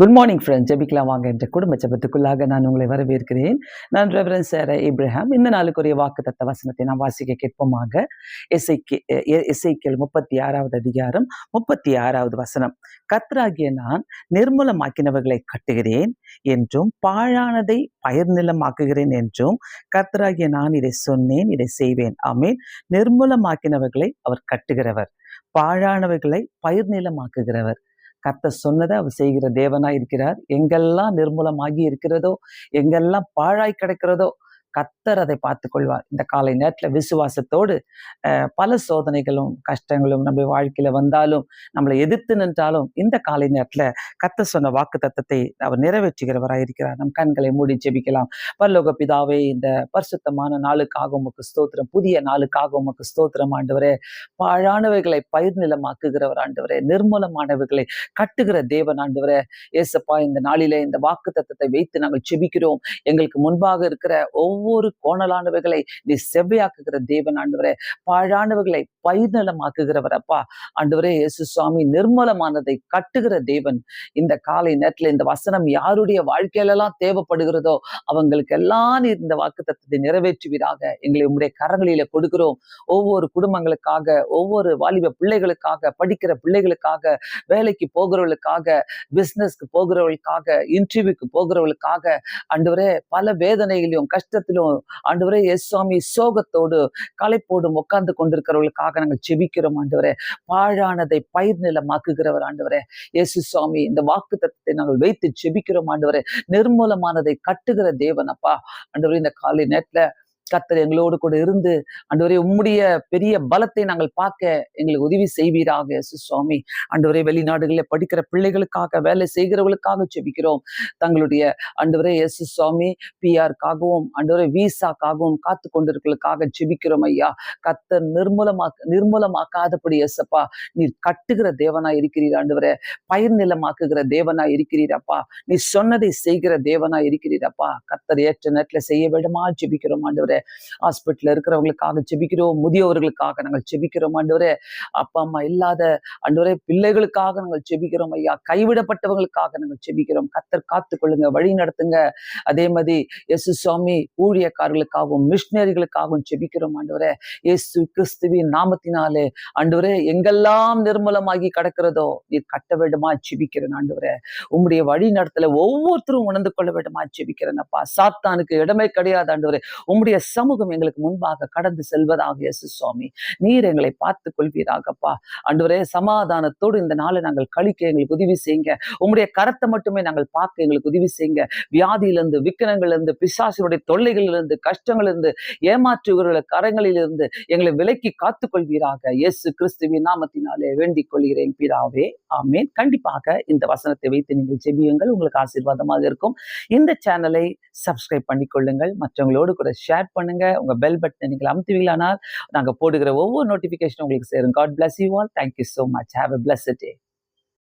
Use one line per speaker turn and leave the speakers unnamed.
Good morning friends ஜெபிக்கலாம் வாங்க என்ற குடும்ப சபத்துக்குள்ளாக நான் உங்களை வரவேற்கிறேன். நான் ரெவரன் சேர இப்ராஹாம் இந்த நாளுக்குரிய வாக்கு தத்த வசனத்தை நாம் வாசிக்க கேட்போமாக. எஸ்ஐக்கே எஸ்ஐக்கியல் முப்பத்தி ஆறாவது அதிகாரம் முப்பத்தி ஆறாவது வசனம். கத்ராகிய நான் நிர்மூலமாக்கினவர்களை கட்டுகிறேன் என்றும் பாழானதை பயிர் நிலமாக்குகிறேன் என்றும் கத்ராகிய நான் இதை சொன்னேன் இதை செய்வேன். ஆமீன். நிர்மூலமாக்கினவர்களை அவர் கட்டுகிறவர். பாழானவைகளை பயிர் நிலமாக்குகிறவர் கத்த சொன்னதை அவர் செய்கிற தேவனாய் இருக்கிறார் எங்கெல்லாம் நிர்மூலமாகி இருக்கிறதோ எங்கெல்லாம் பாழாய் கிடக்கிறதோ கத்தர் அதை பார்த்து கொள்வார் இந்த காலை நேரத்தில் விசுவாசத்தோடு பல சோதனைகளும் கஷ்டங்களும் நம்ம வாழ்க்கையில வந்தாலும் நம்மளை எதிர்த்து நின்றாலும் இந்த காலை நேரத்தில் கத்த சொன்ன வாக்கு தத்தத்தை அவர் நிறைவேற்றுகிறவராக இருக்கிறார். நம் கண்களை மூடி ஜெபிக்கலாம். பல்லோக பிதாவே இந்த பரிசுத்தமான நாளுக்காக உமக்கு ஸ்தோத்திரம் புதிய நாளுக்காக உமக்கு ஸ்தோத்திரம் ஆண்டவரே. பாழானவைகளை பயிர் நிலமாக்குகிறவர் ஆண்டவரே. நிர்மூலமானவைகளை கட்டுகிற தேவன் ஆண்டவரே. ஏசப்பா இந்த நாளிலே இந்த வாக்கு தத்தத்தை வைத்து நாங்கள் செபிக்கிறோம் எங்களுக்கு முன்பாக இருக்கிற ஒவ்வொரு ஒவ்வொரு கோணலானவைகளை நீ செவ்வையாக்குகிற தேவன் ஆண்டவரே பாழானவைகளை பயிர்நலமாக்குகிறவர் அப்பா. ஆண்டவரே இயேசு சுவாமி நிர்மலமானதை கட்டுகிற தேவன். இந்த காலை நேரத்தில் இந்த வசனம் யாருடைய வாழ்க்கையிலெல்லாம் தேவைப்படுகிறதோ அவங்களுக்கு எல்லாம் இந்த வாக்கு தத்துவத்தை நிறைவேற்றுவீராக. எங்களை உங்களுடைய கரங்களில கொடுக்கிறோம். ஒவ்வொரு குடும்பங்களுக்காக ஒவ்வொரு வாலிப பிள்ளைகளுக்காக படிக்கிற பிள்ளைகளுக்காக வேலைக்கு போகிறவர்களுக்காக பிசினஸ்க்கு போகிறவர்களுக்காக இன்டர்வியூக்கு போகிறவர்களுக்காக அன்றுவரே பல வேதனைகளையும் கஷ்டத்தை ஆண்டு ஆண்டவரே எஸ் சுவாமி சோகத்தோடு களைப்போடும் உட்கார்ந்து கொண்டிருக்கிறவர்களுக்காக நாங்கள் செபிக்கிறோம் ஆண்டவரே. பாழானதை பயிர் நிலமாக்குகிறவர் ஆண்டவரே. இயேசு சுவாமி இந்த வாக்கு தத்துவத்தை நாங்கள் வைத்து ஜெபிக்கிறோம் ஆண்டவரே. நிர்மூலமானதை கட்டுகிற தேவன் அப்பா. ஆண்டவரே இந்த காலை நேரத்துல கத்தர் எங்களோடு கூட இருந்து அன்றுவரே உம்முடைய பெரிய பலத்தை நாங்கள் பார்க்க எங்களுக்கு உதவி செய்வீராக சுவாமி. அன்றுவரே வெளிநாடுகளில் படிக்கிற பிள்ளைகளுக்காக வேலை செய்கிறவர்களுக்காக செபிக்கிறோம் தங்களுடைய அன்றுவரே எஸ் சுவாமி பிஆர்க்காகவும் அன்றுவரே விசாக்காகவும் காத்து கொண்டிருக்கிறதுக்காக செபிக்கிறோம் ஐயா. கத்தர் நிர்மூலமாக்க நிர்மூலமாக்காதபடி எஸ்அப்பா நீர் கட்டுகிற தேவனா இருக்கிறீர் ஆண்டவரே. பயிர் நிலமாக்குகிற தேவனா இருக்கிறீரப்பா நீ சொன்னதை செய்கிற தேவனா இருக்கிறீரப்பா கத்தர் ஏற்ற நேரத்தில் செய்ய வேண்டுமா? ஜெபிக்கிறோம் ஆண்டவரே. ஹாஸ்பிட்டல் இருக்கிறவங்களுக்காக செபிக்கிறோம் முதியவர்களுக்காக நாங்கள் செபிக்கிறோம் ஆண்டவரே. அப்பா அம்மா இல்லாத அன்றவரே பிள்ளைகளுக்காக நாங்கள் செபிக்கிறோம் ஐயா. கைவிடப்பட்டவங்களுக்காக நாங்கள் செபிக்கிறோம் கத்தர் காத்து கொள்ளுங்க வழி நடத்துங்க. அதே மாதிரி எசு சுவாமி ஊழியக்காரர்களுக்காகவும் மிஷினரிகளுக்காகவும் செபிக்கிறோம் ஆண்டவரே. இயேசு கிறிஸ்துவின் நாமத்தினாலே ஆண்டவரே எங்கெல்லாம் நிர்மூலமாகி கிடக்கிறதோ நீர் கட்ட வேண்டுமா செபிக்கிறேன் ஆண்டவரே. உம்முடைய வழி நடத்தல ஒவ்வொருத்தரும் உணர்ந்து கொள்ள வேண்டுமா செபிக்கிறேன் அப்பா. சாத்தானுக்கு இடமே கிடையாது ஆண்டவரே. உம்முடைய சமூகம் எங்களுக்கு முன்பாக கடந்து செல்வதாக இயேசு சுவாமி நீர் எங்களை பார்த்து கொள்வீராகப்பா. அன்றுவரே சமாதானத்தோடு இந்த நாளை நாங்கள் கழிக்க எங்களுக்கு உதவி செய்யுங்க. உங்களுடைய கரத்தை மட்டுமே நாங்கள் பார்க்க எங்களுக்கு உதவி செய்யுங்க. வியாதியிலிருந்து விக்கனங்களிலிருந்து பிசாசினுடைய தொல்லைகளிலிருந்து கஷ்டங்களிலிருந்து ஏமாற்றுகிற கரங்களிலிருந்து எங்களை விலக்கி காத்துக்கொள்வீராக இயேசு கிறிஸ்துவின் நாமத்தினாலே வேண்டிக் கொள்கிறேன் பிதாவே. ஆமேன். கண்டிப்பாக இந்த வசனத்தை வைத்து நீங்கள் செபியுங்கள் உங்களுக்கு ஆசீர்வாதமாக இருக்கும். இந்த சேனலை சப்ஸ்கிரைப் பண்ணிக்கொள்ளுங்கள் மற்றவங்களோடு கூட ஷேர் பண்ணுங்க. உங்க பெல் பட்டன் நீங்கள் அமுத்துவீங்களானால் நாங்கள் போடுகிற ஒவ்வொரு நோட்டிஃபிகேஷன் உங்களுக்கு சேரும். God bless you all thank you so much have a bless day